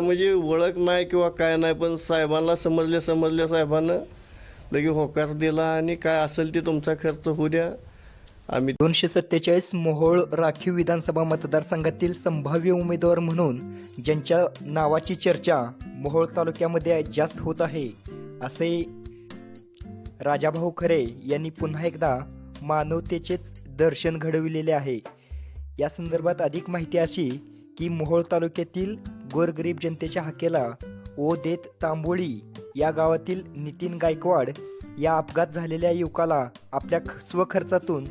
म्हणजे ओळख नाही किंवा काय नाही पण साहेबांना समजले समजल्या साहेबांना लगे होकार दिला आणि काय असेल ते तुमचा खर्च होऊ द्या. आम्ही दोनशे सत्तेचाळीस मोहोळ राखीव विधानसभा मतदारसंघातील संभाव्य उमेदवार म्हणून ज्यांच्या नावाची चर्चा मोहोळ तालुक्यामध्ये जास्त होत आहे असे राजाभाऊ खरे यांनी पुन्हा एकदा मानवतेचेच दर्शन घडविलेले आहे. या संदर्भात अधिक माहिती अशी की मोहोळ तालुक्यातील गोरगरीब जनतेच्या हाकेला ओ देत तांबोळी या गावातील नितीन गायकवाड या अपघात झालेल्या युवकाला आपल्या ख- स्वखर्चातून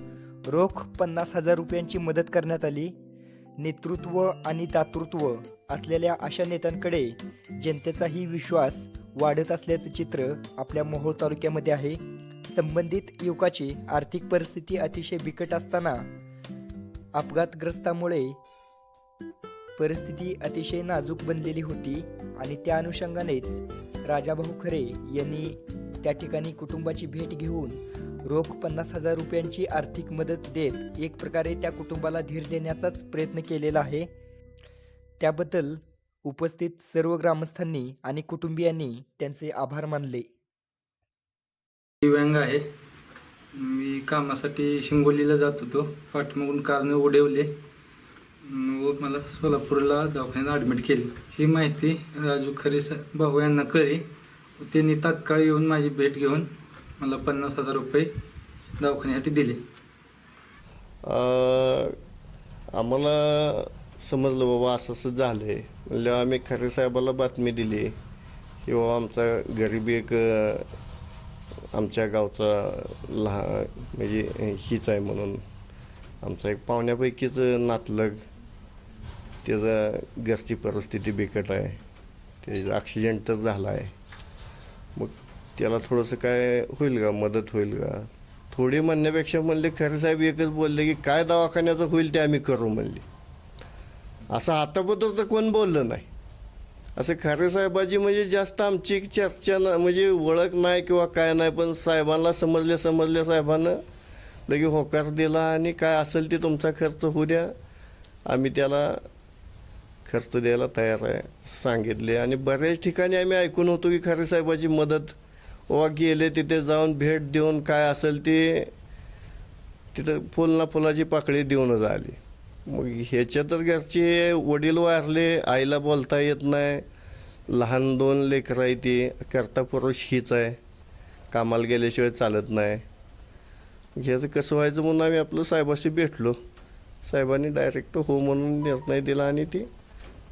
रोख पन्नास हजार रुपयांची मदत करण्यात आली. नेतृत्व आणि दातृत्व असलेल्या अशा नेत्यांकडे जनतेचाही विश्वास वाढत असल्याचं चित्र आपल्या मोहोळ तालुक्यामध्ये आहे. संबंधित युवकाची आर्थिक परिस्थिती अतिशय बिकट असताना अपघातग्रस्तामुळे परिस्थिती अतिशय नाजूक बनलेली होती आणि त्या अनुषंगानेच राजाभाऊ खरे यांनी त्या ठिकाणी कुटुंबाची भेट घेऊन रोख पन्नास हजार रुपयांची आर्थिक मदत देत एक प्रकारे त्या कुटुंबाला धीर देण्याचाच प्रयत्न केलेला आहे. त्याबद्दल उपस्थित सर्व ग्रामस्थांनी आणि कुटुंबियांनी त्यांचे आभार मानले. दिव्यांग आहे. मी कामासाठी शिंगोलीला जात होतो. पाठमागून कारने उडवले. व मला सोलापूरला दवाखान्यात ॲडमिट केले. ही माहिती राजू खरे भाऊ यांना कळली. त्यांनी तात्काळ येऊन माझी भेट घेऊन मला पन्नास हजार रुपये दवाखान्यासाठी दिले. आम्हाला समजलं बाबा असं असं झालं आहे म्हणजे आम्ही खरे साहेबाला बातमी दिली. की बाबा आमचा गरीब एक आमच्या गावचा लहा म्हणजे हीच आहे म्हणून. आमचा एक पाहुण्यापैकीच नातलग. त्याचा घरची परिस्थिती बिकट आहे. त्याचा ॲक्सिडेंट तर झाला आहे मग त्याला थोडंसं काय होईल का? मदत होईल का? थोडी म्हणण्यापेक्षा म्हणले खरे साहेब एकच बोलले की काय दवाखान्याचं होईल ते आम्ही करू म्हणले. असं हातापत्र तर कोण बोललं नाही. असं खरे साहेबाची म्हणजे जास्त आमची चर्चा ना म्हणजे ओळख नाही किंवा काय नाही पण साहेबांना समजल्या समजल्या साहेबानं लगे होकार दिला आणि काय असेल ते तुमचा खर्च होऊ द्या. आम्ही त्याला खर्च द्यायला तयार आहे सांगितले. आणि बऱ्याच ठिकाणी आम्ही ऐकून होतो की खरे साहेबाची मदत वा गेले तिथे जाऊन भेट देऊन काय असेल ते तिथं फुल ना फुलाची पाकळी देऊनच आली मग ह्याच्यातच घरचे वडील वारले आईला बोलता येत नाही. लहान दोन लेकरं आहे ती करता पुरुष हीच आहे. कामाला गेल्याशिवाय चालत नाही. ह्याचं कसं व्हायचं म्हणून आम्ही आपलं साहेबाशी भेटलो. साहेबांनी डायरेक्ट हो म्हणून निर्णय दिला आणि ती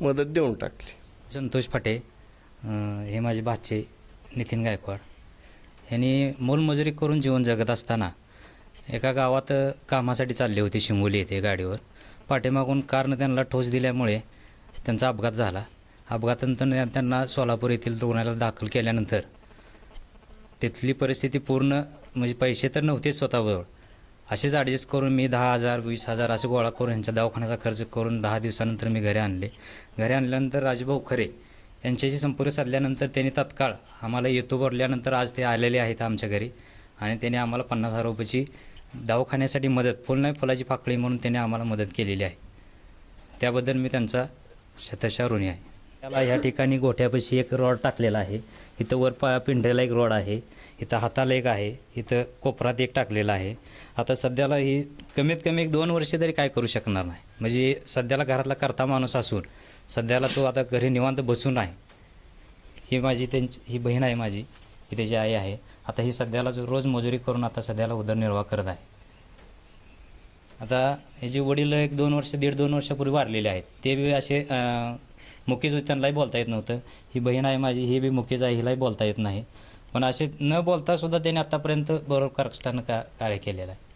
मदत देऊन टाकली. संतोष फाटे हे माझे भाचे नितीन गायकवाड. यांनी मोलमजुरी करून जीवन जगत असताना एका गावात कामासाठी चालले होते शिंगोली येथे गाडीवर. पाठीमागून कारनं त्यांना ठोस दिल्यामुळे त्यांचा अपघात झाला. अपघातानंतर त्यांना सोलापूर येथील रुग्णालयात दाखल केल्यानंतर तिथली परिस्थिती पूर्ण म्हणजे पैसे तर नव्हतेच स्वतःजवळ असेच ॲडजस्ट करून मी दहा हजार वीस हजार असे गोळा करून यांच्या दवाखान्याचा खर्च करून दहा दिवसानंतर मी घरी आणले. घरी आणल्यानंतर राजभाऊ खरे यांच्याशी संपर्क साधल्यानंतर त्यांनी तात्काळ आम्हाला येतो भरल्यानंतर आज ते आलेले आहेत आमच्या घरी आणि त्यांनी आम्हाला पन्नास हजार रुपयाची दवाखान्यासाठी मदत फुल नाही फुलाची पाकळी म्हणून त्यांनी आम्हाला मदत केलेली आहे. त्याबद्दल मी त्यांचा शतशा ऋणी आहे. त्याला ह्या ठिकाणी गोठ्यापाशी एक रॉड टाकलेला आहे. इथं वर पा पिंढऱ्याला एक रॉड आहे. इथं हाताला एक आहे. इथं कोपरात एक टाकलेला आहे. आता सध्याला ही कमीत कमी एक दोन वर्षे तरी काय करू शकणार नाही. म्हणजे सध्याला घरातला करता माणूस असून सध्याला तो आता घरी निवांत बसून आहे. ही माझी त्यांची ही बहीण आहे माझी. ही त्याची आई आहे. आता ही सध्याला जो रोज मजुरी करून आता सध्याला उदरनिर्वाह करत आहे. आता ह्याचे वडील एक दोन वर्ष दीड दोन वर्षापूर्वी वारलेले आहेत ते बी असे मुकीज त्यांनाही बोलता येत नव्हतं. ही बहीण आहे माझी ही बी मुकीज आहे हिलाही बोलता येत नाही. पण असे न बोलता सुद्धा त्याने आतापर्यंत बरोबर कर्कष्टानं का कार्य केलेलं आहे.